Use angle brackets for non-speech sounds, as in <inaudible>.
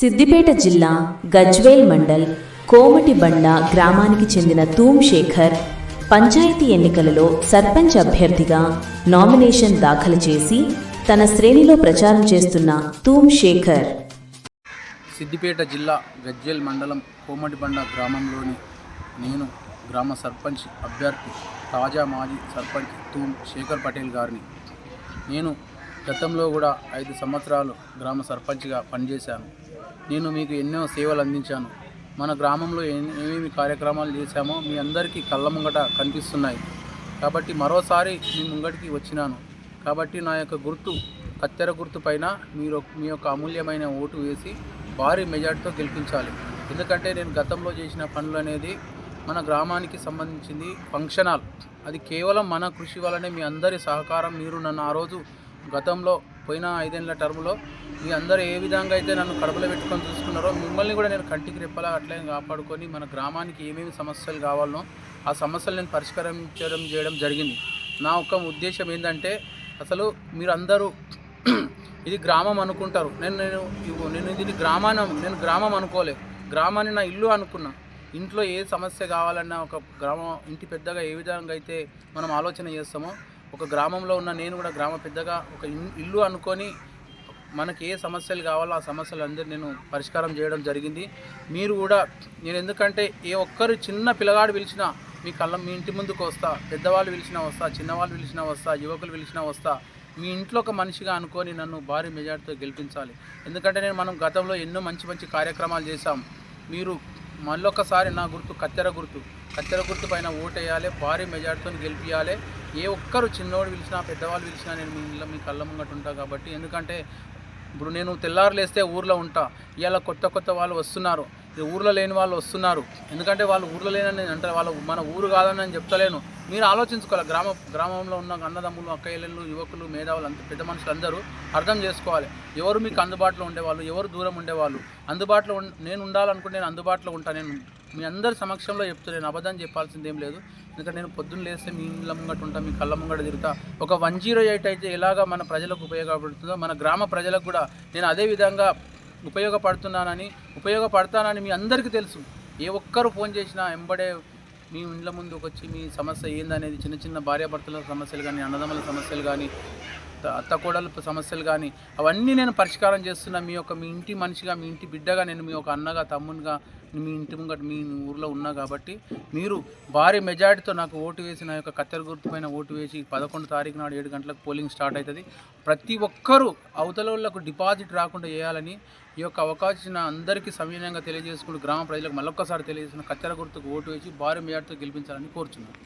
సిద్దిపేట జిల్లా గజ్వేల్ మండల్ కోమటిబండ గ్రామానికి చెందిన తూమ్ శేఖర్ పంచాయతీ ఎన్నికలలో సర్పంచ్ అభ్యర్థిగా నామినేషన్ దాఖలు చేసి తన శ్రేణిలో ప్రచారం చేస్తున్న తూమ్ శేఖర్. సిద్దిపేట జిల్లా గజ్వేల్ మండలం కోమటిబండ గ్రామంలోని నేను గ్రామ సర్పంచ్ అభ్యర్థి తాజా మాజీ సర్పంచ్ తూమ్ శేఖర్ పటేల్ గారిని. నేను గతంలో కూడా ఐదు సంవత్సరాలు గ్రామ సర్పంచ్గా పనిచేశాను. నేను మీకు ఎన్నో సేవలు అందించాను. మన గ్రామంలో ఏమేమి కార్యక్రమాలు చేశామో మీ అందరికీ కళ్ళ ముంగట కనిపిస్తున్నాయి. కాబట్టి మరోసారి మీ ముంగటికి వచ్చినాను. కాబట్టి నా యొక్క గుర్తు కత్తెర గుర్తు పైన మీరు మీ యొక్క అమూల్యమైన ఓటు వేసి భారీ మెజార్టీతో గెలిపించాలి. ఎందుకంటే నేను గతంలో చేసిన పనులు అనేది మన గ్రామానికి సంబంధించింది ఫంక్షన్ హాల్ అది కేవలం మన కృషి వల్లనే మీ అందరి సహకారం మీరు నన్ను ఆ రోజు గతంలో పోయిన ఐదేళ్ళ టర్మ్లో మీ అందరూ ఏ విధంగా అయితే నన్ను కడుపులో పెట్టుకొని చూసుకున్నారో మిమ్మల్ని కూడా నేను కంటికి రెప్పలా అట్లే కాపాడుకొని మన గ్రామానికి ఏమేమి సమస్యలు కావాలనో ఆ సమస్యలు నేను పరిష్కరించడం చేయడం జరిగింది. నా ఒక్క ఉద్దేశం ఏంటంటే అసలు మీరు అందరూ <clears throat> ఇది గ్రామం అనుకుంటారు. నేను నేను నేను ఇది గ్రామాన్ని నేను గ్రామం అనుకోలే. గ్రామాన్ని నా ఇల్లు అనుకున్నా. ఇంట్లో ఏ సమస్య కావాలన్నా ఒక గ్రామం ఇంటి పెద్దగా ఏ విధంగా అయితే మనం ఆలోచన చేస్తామో ఒక గ్రామంలో ఉన్న నేను కూడా గ్రామ పెద్దగా ఒక ఇన్- ఇల్లు అనుకొని మనకి ఏ సమస్యలు కావాలో ఆ సమస్యలు అందరూ నేను పరిష్కారం చేయడం జరిగింది. మీరు కూడా నేను ఎందుకంటే ఏ ఒక్కరు చిన్న పిల్లగాడు పిలిచినా మీ కళ్ళ మీ ఇంటి ముందుకు వస్తా పెద్దవాళ్ళు పిలిచినా వస్తా చిన్నవాళ్ళు పిలిచినా వస్తా యువకులు పిలిచినా వస్తా మీ ఇంట్లో ఒక మనిషిగా అనుకొని నన్ను భారీ మెజార్టీతో గెలిపించాలి. ఎందుకంటే నేను మనం గతంలో ఎన్నో మంచి మంచి కార్యక్రమాలు చేశాం. మీరు మళ్ళొకసారి నా గుర్తు కత్తెర గుర్తు కత్తెర గుర్తు పైన ఓటేయాలి భారీ మెజార్టీతో గెలిపించాలి ఏ ఒక్కరు చిన్నోడు పిలిచినా పెద్దవాళ్ళు పిలిచినా నేను మీ ఇంట్లో మీ కళ్ళ ముంగట ఉంటా కాబట్టి. ఎందుకంటే ఇప్పుడు నేను తెల్లారులేస్తే ఊర్లో ఉంటా. ఇవాళ కొత్త కొత్త వాళ్ళు వస్తున్నారు. ఊర్లో లేని వాళ్ళు వస్తున్నారు. ఎందుకంటే వాళ్ళు ఊర్లో లేనని అంటే వాళ్ళ మన ఊరు కాదని నేను చెప్తలేను. మీరు ఆలోచించుకోవాలి. గ్రామ గ్రామంలో ఉన్న అన్నదమ్ములు అక్కయ్యలు యువకులు మేధావులు అంత పెద్ద మనుషులు అందరూ అర్థం చేసుకోవాలి. ఎవరు మీకు అందుబాటులో ఉండేవాళ్ళు? ఎవరు దూరం ఉండేవాళ్ళు? అందుబాటులో నేను ఉండాలనుకుంటే నేను అందుబాటులో ఉంటాను నేను మీ అందరి సమక్షంలో చెప్తున్నాను అబద్ధం చెప్పాల్సింది ఏం లేదు. ఎందుకంటే నేను పొద్దున్న లేస్తే మీ ఇళ్ళ ముంగట ఉంటా మీ కళ్ళ ముంగట తిరుగుతా. ఒక వన్ జీరో ఎయిట్ అయితే ఎలాగ మన ప్రజలకు ఉపయోగపడుతుందో మన గ్రామ ప్రజలకు కూడా నేను అదే విధంగా ఉపయోగపడుతున్నానని ఉపయోగపడతానని మీ అందరికీ తెలుసు. ఏ ఒక్కరు ఫోన్ చేసినా ఎంబడే మీ ఇండ్ల ముందుకు వచ్చి మీ సమస్య ఏందనేది చిన్న చిన్న భార్యాభర్తల సమస్యలు కానీ అన్నదమ్ముల సమస్యలు కానీ అత్త- అత్త కోడల సమస్యలు కానీ అవన్నీ నేను పరిష్కారం చేస్తున్నా మీ యొక్క మీ ఇంటి మనిషిగా మీ ఇంటి బిడ్డగా నేను మీ యొక్క అన్నగా తమ్మునిగా మీ ఇంటి ముంగట మీ ఊర్లో ఉన్నా కాబట్టి మీరు భారీ మెజార్టీతో నాకు ఓటు వేసి నా యొక్క కత్తెర గుర్తు పైన ఓటు వేసి పదకొండు తారీఖు నాడు ఏడు గంటలకు పోలింగ్ స్టార్ట్ అవుతుంది. ప్రతి ఒక్కరూ అవతల వాళ్ళకు డిపాజిట్ రాకుండా చేయాలని ఈ యొక్క అవకాశం అందరికీ సవినయంగా తెలియజేసుకుంటూ గ్రామ ప్రజలకు మళ్ళొక్కసారి తెలియజేసిన కత్తెర గుర్తుకు ఓటు వేసి భారీ మెజార్టీతో గెలిపించాలని కోరుచున్నాను.